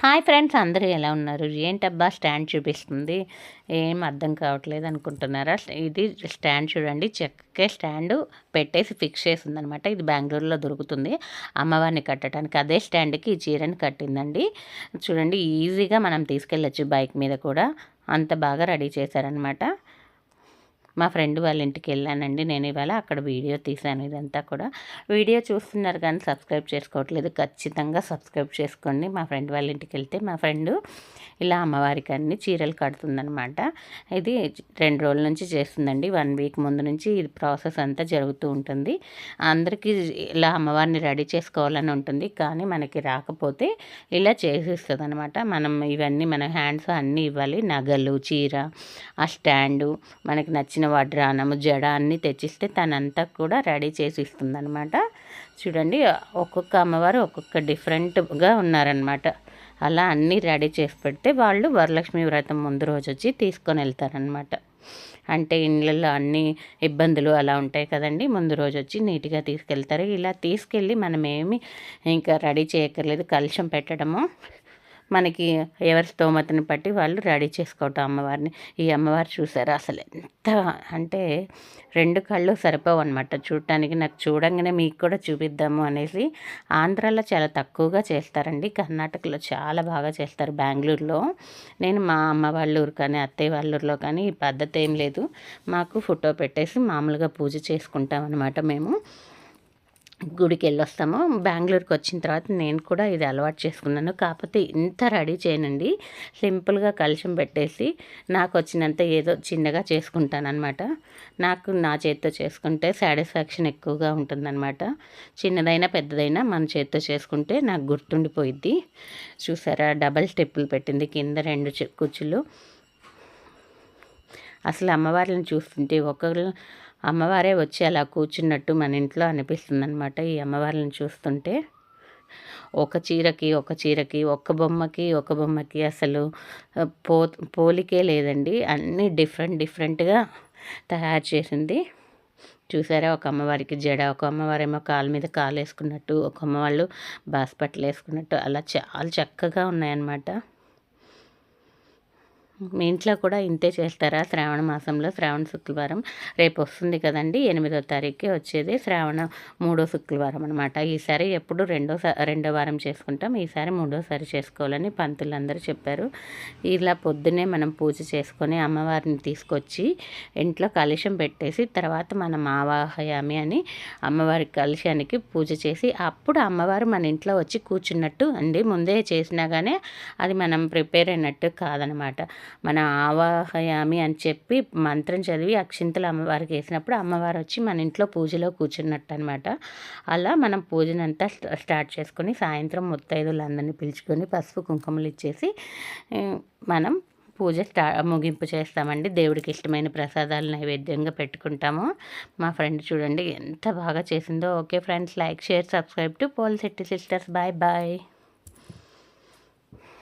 Hi friends అందరూ ఎలా ఉన్నారు? ఏంటబ్బా స్టాండ్ చూపిస్తుంది. ఏం అర్థం కావట్లేదు అనుకుంటున్నారా? ఇది స్టాండ్ చూడండి. చెక్కే స్టాండ్ పెట్టేసి ఫిక్స్ చేసింది అనమాట ఇది బెంగళూరులో దొరుకుతుంది. అమ్మవారిని కట్టడానికి అదే స్టాండ్కి ఈ చీరని కట్టిందండి. చూడండి ఈజీగా మనం తీసుకెళ్ళచ్చు బైక్ మీద కూడా. అంత బాగా రెడీ చేశారనమాట. మా ఫ్రెండ్ వాళ్ళ ఇంటికి వెళ్ళానండి. నేను ఇవాళ అక్కడ వీడియో తీశాను. ఇదంతా కూడా వీడియో చూస్తున్నారు కానీ సబ్స్క్రైబ్ చేసుకోవట్లేదు. ఖచ్చితంగా సబ్స్క్రైబ్ చేసుకోండి. మా ఫ్రెండ్ వాళ్ళ ఇంటికి వెళ్తే మా ఫ్రెండ్ ఇలా అమ్మవారికి అన్ని చీరలు కడుతుందనమాట ఇది రెండు రోజుల నుంచి చేస్తుందండి. వన్ వీక్ ముందు నుంచి ఇది ప్రాసెస్ అంతా జరుగుతూ ఉంటుంది. అందరికీ ఇలా అమ్మవారిని రెడీ చేసుకోవాలని ఉంటుంది. కానీ మనకి రాకపోతే ఇలా చేసిస్తుంది అనమాట మనం ఇవన్నీ మన హ్యాండ్స్ అన్నీ ఇవ్వాలి. నగలు చీర ఆ స్టాండు మనకి నచ్చిన వడ్రానము జడ అన్నీ తెచ్చిస్తే తనంతా కూడా రెడీ చేసి ఇస్తుందనమాట చూడండి ఒక్కొక్క అమ్మవారు ఒక్కొక్క డిఫరెంట్గా ఉన్నారనమాట అలా అన్నీ రెడీ చేసి పెడితే వాళ్ళు వరలక్ష్మి వ్రతం ముందు రోజు వచ్చి తీసుకొని వెళ్తారనమాట అంటే ఇళ్ళల్లో అన్ని ఇబ్బందులు అలా ఉంటాయి కదండి. ముందు రోజు వచ్చి నీట్గా తీసుకెళ్తారు. ఇలా తీసుకెళ్ళి మనం ఏమి ఇంకా రెడీ చేయక్కర్లేదు. కలుషం పెట్టడము. మనకి ఎవరి స్తోమతని బట్టి వాళ్ళు రెడీ చేసుకోవటం అమ్మవారిని. ఈ అమ్మవారు చూసారు? అసలు ఎంత అంటే రెండు కళ్ళు సరిపోవు అనమాట చూడటానికి నాకు చూడంగానే మీకు కూడా చూపిద్దాము అనేసి ఆంధ్రాలో చాలా తక్కువగా చేస్తారండి. కర్ణాటకలో చాలా బాగా చేస్తారు. బెంగళూరులో నేను మా అమ్మ వాళ్ళ ఊరు కానీ అత్తయ్య వాళ్ళ ఊరిలో కానీ ఈ పద్ధతి ఏం లేదు. మాకు ఫోటో పెట్టేసి మామూలుగా పూజ చేసుకుంటాం అనమాట మేము. గుడికి వెళ్ళొస్తాము బెంగళూరుకి వచ్చిన తర్వాత నేను కూడా ఇది అలవాటు చేసుకున్నాను. కాకపోతే ఇంత రెడీ చేయనండి. సింపుల్గా కలిసి పెట్టేసి నాకు వచ్చినంత ఏదో చిన్నగా చేసుకుంటాను అనమాట నాకు నా చేతితో చేసుకుంటే సాటిస్ఫాక్షన్ ఎక్కువగా ఉంటుందన్నమాట. చిన్నదైనా పెద్దదైనా మన చేతితో చేసుకుంటే నాకు గుర్తుండిపోయిద్ది. చూసారా? డబల్ స్టెప్పులు పెట్టింది. కింద రెండు కుచ్చులు. అసలు అమ్మవారిని చూస్తుంటే ఒకళ్ళు అమ్మవారే వచ్చి అలా కూర్చున్నట్టు మన ఇంట్లో అనిపిస్తుంది అనమాట ఈ అమ్మవారిని చూస్తుంటే. ఒక చీరకి ఒక చీరకి ఒక బొమ్మకి ఒక బొమ్మకి అసలు పో పోలికే లేదండి. అన్నీ డిఫరెంట్ డిఫరెంట్గా తయారు చేసింది. చూసారా ఒక అమ్మవారికి జడ ఒక అమ్మవారేమో కాలు మీద కాలు వేసుకున్నట్టు ఒక అమ్మవాళ్ళు బాస్పట్లు వేసుకున్నట్టు అలా చాలా చక్కగా ఉన్నాయన్నమాట. మీ ఇంట్లో కూడా ఇంతే చేస్తారా? శ్రావణ మాసంలో శ్రావణ శుక్రవారం రేపు వస్తుంది కదండి. ఎనిమిదో తారీఖుకి వచ్చేది. శ్రావణ మూడో శుక్రవారం అనమాట ఈసారి ఎప్పుడు రెండో రెండో వారం చేసుకుంటాం. ఈసారి మూడోసారి చేసుకోవాలని పంతులందరూ చెప్పారు. ఇలా పొద్దున్నే మనం పూజ చేసుకొని అమ్మవారిని తీసుకొచ్చి ఇంట్లో కలుషం పెట్టేసి తర్వాత మనం ఆవాహయామి అని అమ్మవారి కలుషానికి పూజ చేసి అప్పుడు అమ్మవారు మన ఇంట్లో వచ్చి కూర్చున్నట్టు అండి. ముందే చేసినా కానీ అది మనం ప్రిపేర్ అయినట్టు కాదనమాట మన ఆవాహయామి అని చెప్పి మంత్రం చదివి అక్షింతలు అమ్మవారికి వేసినప్పుడు అమ్మవారు వచ్చి మన ఇంట్లో పూజలో కూర్చున్నట్టు అనమాట అలా మనం పూజనంతా స్టార్ట్ చేసుకొని సాయంత్రం ముత్తైదులందరినీ పిలుచుకొని పసుపు కుంకుమలు ఇచ్చేసి మనం పూజ స్టా ముగింపు చేస్తామండి. దేవుడికి ఇష్టమైన ప్రసాదాలు నైవేద్యంగా పెట్టుకుంటాము. మా ఫ్రెండ్ చూడండి ఎంత బాగా చేసిందో. Okay friends like share subscribe to pole city sisters. Bye bye.